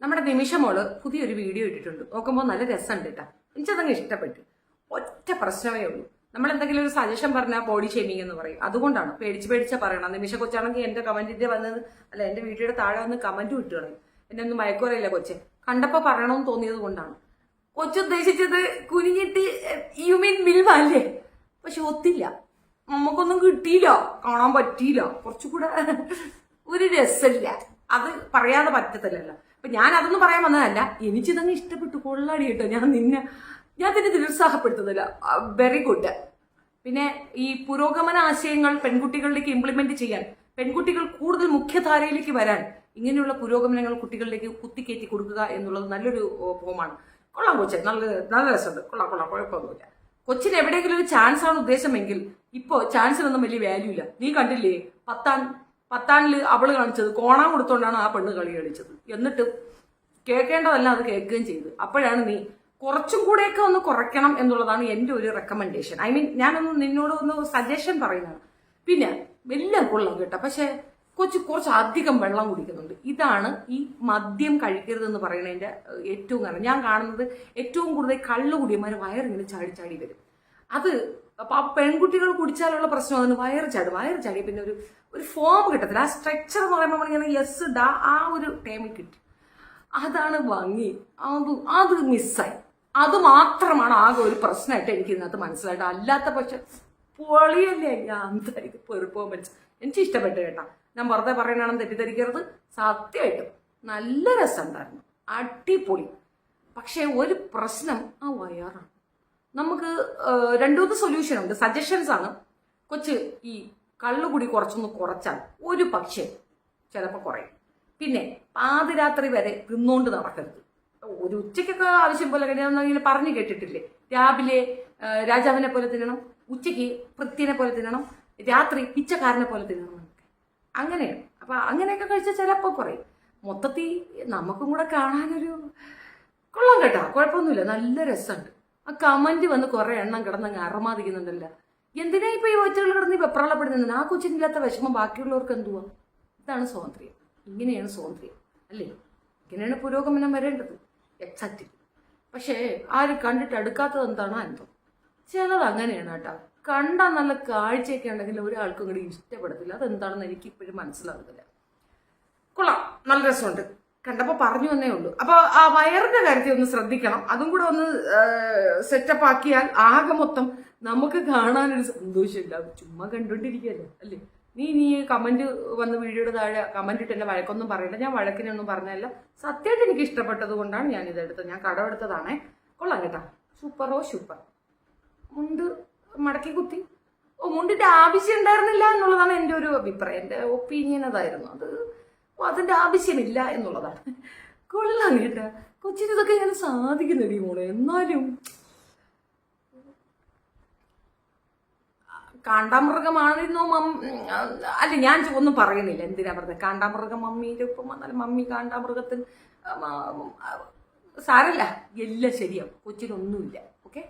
നമ്മുടെ നിമിഷമോൾ പുതിയൊരു വീഡിയോ ഇട്ടിട്ടുണ്ട്. നോക്കുമ്പോൾ നല്ല രസമുണ്ട് കേട്ടോ. എനിക്കതങ്ങ് ഇഷ്ടപ്പെട്ടു. ഒറ്റ പ്രശ്നമേ ഉള്ളൂ. നമ്മൾ എന്തെങ്കിലും ഒരു സജഷൻ പറഞ്ഞാൽ ബോഡി ഷേമിംഗ് എന്ന് പറയും. അതുകൊണ്ടാണ് പേടിച്ച് പേടിച്ച പറയണം നിമിഷ കൊച്ചാണെങ്കിൽ എന്റെ കമന്റിന്റെ വന്നത് അല്ല എന്റെ വീഡിയോയുടെ താഴെ വന്ന് കമന്റ് വിട്ടു കളയും. എന്നെ ഒന്നും മയക്കുറയില്ല കൊച്ചെ. കണ്ടപ്പോ പറയണമെന്ന് തോന്നിയത് കൊണ്ടാണ്. കൊച്ചുദ്ദേശിച്ചത് കുനിഞ്ഞിട്ട് യു മീൻ മിൽമ അല്ലേ പക്ഷെ ഒത്തില്ല. നമുക്കൊന്നും കിട്ടിയില്ല. കാണാൻ പറ്റിയില്ല. കുറച്ചുകൂടെ ഒരു രസമില്ല. അത് പറയാതെ പറ്റത്തില്ലല്ലോ. അപ്പൊ ഞാൻ അതൊന്നും പറയാൻ വന്നതല്ല. എനിക്കിതങ്ങ് ഇഷ്ടപ്പെട്ടു. കൊള്ളാടി കേട്ടോ. ഞാൻ നിന്നെ ഞാൻ തന്നെ നിരുത്സാഹപ്പെടുത്തുന്നില്ല. വെരി ഗുഡ് പിന്നെ ഈ പുരോഗമന ആശയങ്ങൾ പെൺകുട്ടികളിലേക്ക് ഇംപ്ലിമെന്റ് ചെയ്യാൻ പെൺകുട്ടികൾ കൂടുതൽ മുഖ്യധാരയിലേക്ക് വരാൻ ഇങ്ങനെയുള്ള പുരോഗമനങ്ങൾ കുട്ടികളിലേക്ക് കുത്തിക്കയറ്റി കൊടുക്കുക എന്നുള്ളത് നല്ലൊരു ഫോമാണ്. കൊള്ളാം കൊച്ചെ. നല്ല നല്ല രസമുണ്ട്. കൊള്ളാം കൊള്ളാം. കുഴപ്പമൊന്നുമില്ല. കൊച്ചിന് എവിടെയെങ്കിലും ഒരു ചാൻസ് ആണ് ഉദ്ദേശമെങ്കിൽ ഇപ്പോൾ ചാൻസിനൊന്നും വലിയ വാല്യൂ ഇല്ല. നീ കണ്ടില്ലേ? പത്താം പത്താനിൽ അവൾ കാണിച്ചത്. കോണാൻ കൊടുത്തോണ്ടാണ് ആ പെണ്ണ് കളി കളിച്ചത്. എന്നിട്ട് കേൾക്കേണ്ടതല്ല അത് കേൾക്കുകയും ചെയ്തു. അപ്പോഴാണ് നീ കുറച്ചും കൂടെയൊക്കെ ഒന്ന് കുറയ്ക്കണം എന്നുള്ളതാണ് എന്റെ ഒരു റെക്കമെൻഡേഷൻ ഐ മീൻ ഞാനൊന്ന് നിന്നോട് ഒന്ന് സജഷൻ പറയുന്നതാണ് പിന്നെ എല്ലാം കൊള്ളാം കേട്ടോ. പക്ഷെ കൊച്ചു കുറച്ച് അധികം വെള്ളം കുടിക്കുന്നുണ്ട്. ഇതാണ് ഈ മദ്യം കഴിക്കരുതെന്ന് പറയുന്നതിന്റെ ഏറ്റവും കാരണം. ഞാൻ കാണുന്നത് ഏറ്റവും കൂടുതൽ കള്ളു കുടിയന്മാർ വയറിങ്ങനെ ചാടി ചാടി വരും. അത് അപ്പൊ ആ പെൺകുട്ടികൾ കുടിച്ചാലുള്ള പ്രശ്നം അതിന് വയറ് ചാടും. വയറ് ചാടി പിന്നെ ഒരു ഒരു ഫോം കിട്ടത്തില്ല. ആ സ്ട്രക്ചർ എന്ന് പറയുമ്പോൾ നമ്മളിങ്ങനെ യെസ് ഡാ ആ ഒരു ടൈമിൽ കിട്ടും. അതാണ് ഭംഗി. അത് അത് മിസ്സായി അത് മാത്രമാണ് ആകെ ഒരു പ്രശ്നമായിട്ട് എനിക്ക് ഇതിനകത്ത് മനസ്സിലായിട്ട്. അല്ലാത്ത പക്ഷെ പൊളിയല്ലേ ഞാൻ ഇത് പെർഫോമൻസ് എനിക്ക് ഇഷ്ടപ്പെട്ടു കേട്ടാ. ഞാൻ വെറുതെ പറയണമെന്ന് തെറ്റിദ്ധരിക്കരുത്. സത്യമായിട്ടും നല്ല രസം ഉണ്ടായിരുന്നു അടിപൊളി. പക്ഷെ ഒരു പ്രശ്നം ആ വയറാണ്. നമുക്ക് രണ്ടുമൂന്ന് സൊല്യൂഷൻ ഉണ്ട്. സജഷൻസ് ആണ്. കൊച്ച് ഈ കള്ളുകൂടി കുറച്ചൊന്ന് കുറച്ചാൽ ഒരു പക്ഷേ ചിലപ്പോൾ കുറയും. പിന്നെ പാതിരാത്രി വരെ തിന്നുകൊണ്ട് നടക്കരുത്. ഒരു ഉച്ചയ്ക്കൊക്കെ ആവശ്യം പോലെ ഇങ്ങനെ പറഞ്ഞു കേട്ടിട്ടില്ലേ? രാവിലെ രാജാവിനെ പോലെ തിന്നണം ഉച്ചയ്ക്ക് പൃഥ്വിനെ പോലെ തിന്നണം രാത്രി പിച്ചക്കാരനെ പോലെ തിന്നണം അങ്ങനെ. അങ്ങനെയാണ് അപ്പൊ അങ്ങനെയൊക്കെ കഴിച്ചാൽ ചിലപ്പോൾ കുറയും. മൊത്തത്തിൽ നമുക്കും കൂടെ കാണാനൊരു കൊള്ളാം കേട്ടോ. കുഴപ്പമൊന്നുമില്ല. നല്ല രസമുണ്ട്. ആ കമന്റ് വന്ന് കുറെ എണ്ണം കിടന്നങ്ങ് അറമാതിക്കുന്നുണ്ടല്ലോ എന്തിനാ ഇപ്പൊ ഈ ഒച്ചകൾ കിടന്ന് വെപ്രാളപ്പെടുന്നത് ആ കൊച്ചിനില്ലാത്ത വിഷമം ബാക്കിയുള്ളവർക്ക് എന്തുവാ? ഇതാണ് സ്വാതന്ത്ര്യം. ഇങ്ങനെയാണ് സ്വാതന്ത്ര്യം. അല്ലേ? ഇങ്ങനെയാണ് പുരോഗമനം വരേണ്ടത്. എക്സാക്റ്റ് പക്ഷേ ആരും കണ്ടിട്ട് അടുക്കാത്തത് എന്താണോ എന്തോ ചിലത് അങ്ങനെയാണ് കേട്ടോ. കണ്ടാൽ നല്ല കാഴ്ചയൊക്കെ ഉണ്ടെങ്കിൽ ഒരാൾക്കും കൂടി ഇഷ്ടപ്പെടത്തില്ല. അതെന്താണെന്ന് എനിക്ക് ഇപ്പോഴും മനസ്സിലാകുന്നില്ല കൊള്ളാം. നല്ല രസമുണ്ട്. കണ്ടപ്പോ പറഞ്ഞു എന്നേ ഉള്ളൂ. അപ്പൊ ആ വയറിന്റെ കാര്യത്തിൽ ഒന്ന് ശ്രദ്ധിക്കണം. അതും കൂടെ ഒന്ന് സെറ്റപ്പ് ആക്കിയാൽ ആകെ മൊത്തം നമുക്ക് കാണാനൊരു സന്തോഷമില്ല. ചുമ്മാ കണ്ടുകൊണ്ടിരിക്കുകയല്ലേ അല്ലേ? നീ നീ കമന്റ് വന്ന് വീഡിയോയുടെ താഴെ കമന്റ് ഇട്ട് എന്നെ വഴക്കൊന്നും പറയണ്ട. ഞാൻ വഴക്കിനൊന്നും പറഞ്ഞല്ല സത്യമായിട്ട് എനിക്ക് ഇഷ്ടപ്പെട്ടത് കൊണ്ടാണ് ഞാൻ ഇതെടുത്തത് ഞാൻ കടമെടുത്തതാണേ കൊള്ളാം കേട്ടാ. സൂപ്പറോ സൂപ്പർ മുണ്ട് മടക്കി കുത്തി. ഓ മുണ്ടിന്റെ ആവശ്യം ഉണ്ടായിരുന്നില്ല എന്നുള്ളതാണ് എന്റെ ഒരു അഭിപ്രായം. എന്റെ ഒപ്പീനിയൻ അതായിരുന്നു. അത് ഓ, അതിന്റെ ആവശ്യമില്ല എന്നുള്ളതാണ് കൊള്ളാം കേട്ടോ കൊച്ചിന് ഇതൊക്കെ ഇങ്ങനെ സാധിക്കുന്നില്ല മോളെ എന്നാലും. കാണ്ടാമൃഗമാണെന്നോ അല്ല ഞാൻ ഒന്നും പറയുന്നില്ല. എന്തിനാ പറഞ്ഞത്? കാണ്ടാമൃഗം മമ്മിയുടെ ഒപ്പം വന്നാലും മമ്മി കാണ്ടാമൃഗത്തിന് സാരല്ല. എല്ലാം ശരിയാവും. കൊച്ചിനൊന്നുമില്ല. ഓക്കെ?